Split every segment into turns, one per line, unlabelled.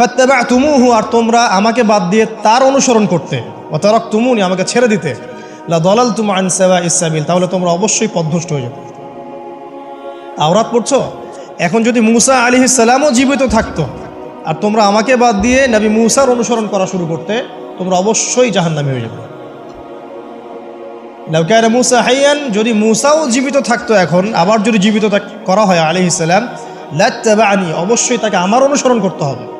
ফাত্তাবা তুমুহু আর তোমরা আমাকে বাদ দিয়ে তার অনুসরণ করতে। ও তারক তুমুনি আমাকে ছেড়ে দিতে। লা দলাল তুমা আনসাবা ইসাবিল তাহলে তোমরা অবশ্যই পদভষ্ট হয়ে যাবে। আওরাত পড়ছো? এখন যদি মুসা আলী ইসলামও জীবিত থাকতো, আর তোমরা আমাকে বাদ দিয়ে নবী মুসার অনুসরণ করা শুরু করতে, তোমরা অবশ্যই জাহান্নামে হয়ে যাবে। লাউকায়না মুসা হাইয়ান, যদি মুসাও জীবিত থাকতো এখন, আবার যদি জীবিত করা হয় আলি ইসলাম লানি অবশ্যই তাকে আমার অনুসরণ করতে হবে।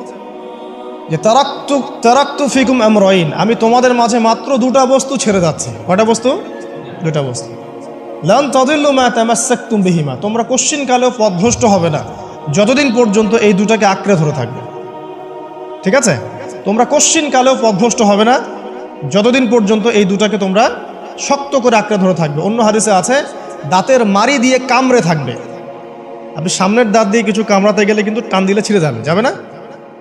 যে তারাক্তু তারাক্তু ফিকুম আমরইন। আমি তোমাদের মাঝে মাত্র দুটা বস্তু ছেড়ে যাচ্ছি। কয়টা বস্তু? দুটা বস্তু। লান তদিল্লু মা তামাসাক্তুম বিহিমা। তোমরা কোশ্চিন কালেও পথভ্রষ্ট হবে না। যতদিন পর্যন্ত এই দুটাকে আঁকড়ে ধরে থাকবে। ঠিক আছে? তোমরা কোশ্চিন কালেও পথভ্রষ্ট হবে না। যতদিন পর্যন্ত এই দুটাকে তোমরা শক্ত করে আঁকড়ে ধরে থাকবে। অন্য হাদিসে আছে, দাঁতের মারি দিয়ে কামড়ে থাকবে। আপনি সামনের দাঁত দিয়ে কিছু কামড়াতে গেলে কিন্তু টান দিলে ছিঁড়ে যাবে। যাবে না?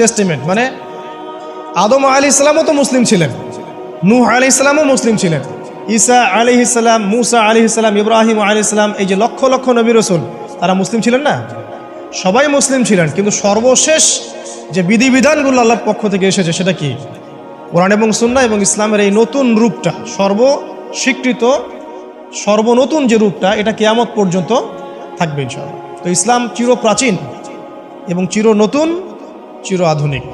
টেস্টিমেন্ট মানে আদম আলী ইসলামও তো মুসলিম ছিলেন, নূহ আলি ইসলামও মুসলিম ছিলেন, ঈসা আলি ইসলাম মুসা আলি ইসলাম ইব্রাহিম আলি ইসলাম এই যে লক্ষ লক্ষ নবী রসুল, তারা মুসলিম ছিলেন না? সবাই মুসলিম ছিলেন, কিন্তু সর্বশেষ যে বিধিবিধানগুলো আল্লাহর পক্ষ থেকে এসেছে সেটা কি? কোরআন এবং সুন্না এবং ইসলামের এই নতুন রূপটা সর্ব স্বীকৃত সর্বনতুন যে রূপটা, এটা কেয়ামত পর্যন্ত থাকবে ইনশাআল্লাহ। তো ইসলাম চির প্রাচীন এবং চির নতুন চির আধুনিক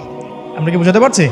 আমরা কি বোঝাতে পারছি?